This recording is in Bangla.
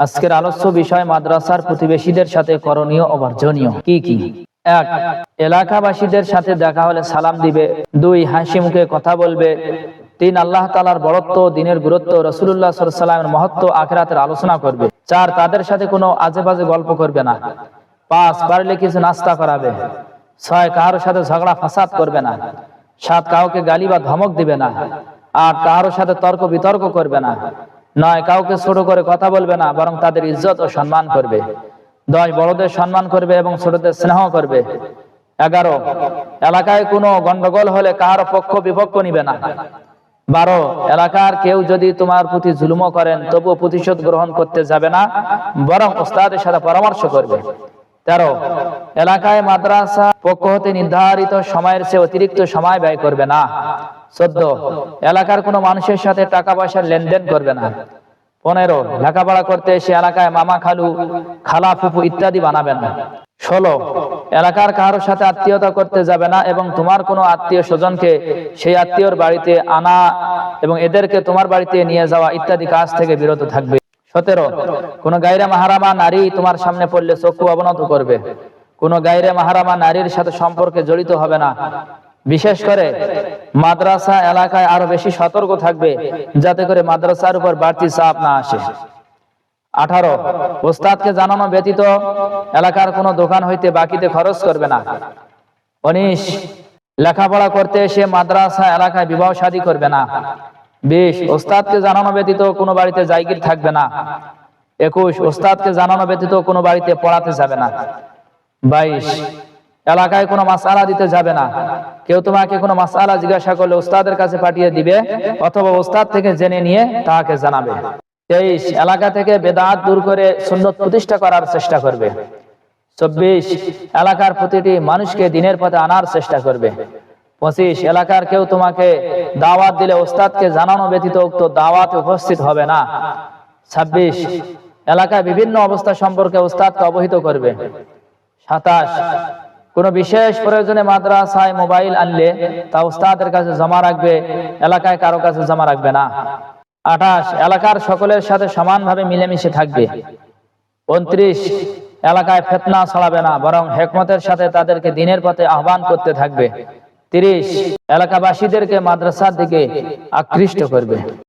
আজকের আলোচ্য বিষয় মাদ্রাসার প্রতিবেশীদের সাথে করণীয় ও কি কি? এক, এলাকাবাসীদের সাথে দেখা হলে সালাম দিবে। দুই, হাসি মুখে কথা বলবে। তিন, আল্লাহ তালার বড়ত্ব দিনের গুরুত্ব রসুল্লাহ সাল্লামের মহত্ব আখেরাতের আলোচনা করবে। চার, তাদের সাথে কোনো আজে বাজে গল্প করবে না। পাঁচ, পারলে কিছু নাস্তা করাবে। ছয়, কারোর সাথে ঝগড়া ফাসাদ করবে না। সাত, কাউকে গালি বা ধমক দিবে না। আর কারোর সাথে তর্ক বিতর্ক করবে না। নয়, কাউকে ছোট করে কথা বলবে না, বরং তাদের ইজ্জত ও সম্মান করবে। দশ, বড়দের সম্মান করবে এবং ছোটদের স্নেহ করবে। এগারো, এলাকায় কোনো গন্ডগোল হলে কার পক্ষ বিপক্ষ নিবে না। বারো, এলাকার কেউ যদি তোমার প্রতি জুলুম করেন, তবুও প্রতিশোধ গ্রহণ করতে যাবে না, বরং ওস্তাদের সাথে পরামর্শ করবে। তেরো, এলাকায় মাদ্রাসা পক্ষ হতে নির্ধারিত সময়ের চেয়ে অতিরিক্ত সময় ব্যয় করবে না। চোদ্দ, এলাকার কোনো মানুষের সাথে টাকা পয়সার লেনদেন করবে না। পনেরো, লেখাপড়া করতে এসে এলাকায় মামা খালু, খালা ফুফু ইত্যাদি বানাবেন না। ষোলো, এলাকার কারোর সাথে আত্মীয়তা করতে যাবে না এবং তোমার কোনো আত্মীয় স্বজনকে সেই আত্মীয়র বাড়িতে আনা এবং এদেরকে তোমার বাড়িতে নিয়ে যাওয়া ইত্যাদি কাজ থেকে বিরত থাকবে। সতেরো। কোন গাইরে মাহারামা নারী তোমার সামনে পড়লে চক্ষু অবনত করবে। কোন গাইরে মাহারামা নারীর সাথে সম্পর্কে জড়িত হবে না। বিশেষ করে মাদ্রাসা এলাকায় আরও বেশি সতর্ক থাকবে, যাতে করে মাদ্রাসার উপর বাড়তি চাপ না আসে। আঠারো, ওস্তাদকে জানানো ব্যতীত এলাকার কোনো দোকান হইতে বাকিতে খরচ করবে না। উনিশ, লেখাপড়া করতে এসে মাদ্রাসা এলাকায় বিবাহ শাদী করবে না। বিশ, ওস্তাদকে জানানো ব্যতীত কোনো বাড়িতে জায়গির থাকবে না। একুশ, ওস্তাদকে জানানো ব্যতীত কোনো বাড়িতে পড়াতে যাবে না। বাইশ, এলাকায় কোনো মাসালা দিতে যাবে না। কেউ তোমাকে কোনো মাসালা জিজ্ঞাসা করলে ওস্তাদের কাছে পাঠিয়ে দিবে অথবা ওস্তাদ থেকে জেনে নিয়ে তাহাকে জানাবে। তেইশ, এলাকা থেকে বেদাত দূর করে সুন্নত প্রতিষ্ঠা করার চেষ্টা করবে। চব্বিশ, এলাকার প্রতিটি মানুষকে দিনের পথে আনার চেষ্টা করবে। পঁচিশ, এলাকার কেউ তোমাকে দাওয়াত দিলে ওস্তাদকে জানানো ব্যতীত উক্ত দাওয়াতে উপস্থিত হবে না। ছাব্বিশ, এলাকায় বিভিন্ন অবস্থা সম্পর্কে ওস্তাদকে অবহিত করবে। সাতাশ, কোন বিশেষ প্রয়োজনে মাদ্রাসায় মোবাইল আনলে তা উস্তাদের কাছে জমা রাখবে, এলাকায় কারও কাছে জমা রাখবে না। আঠাশ, এলাকার সকলের সাথে সমানভাবে মিলেমিশে থাকবে। উনত্রিশ, এলাকায় ফেতনা ছড়াবে না, বরং হেকমতের সাথে তাদেরকে দিনের পথে আহ্বান করতে থাকবে। তিরিশ এলাকাবাসীদেরকে মাদ্রাসার দিকে আকৃষ্ট করবে।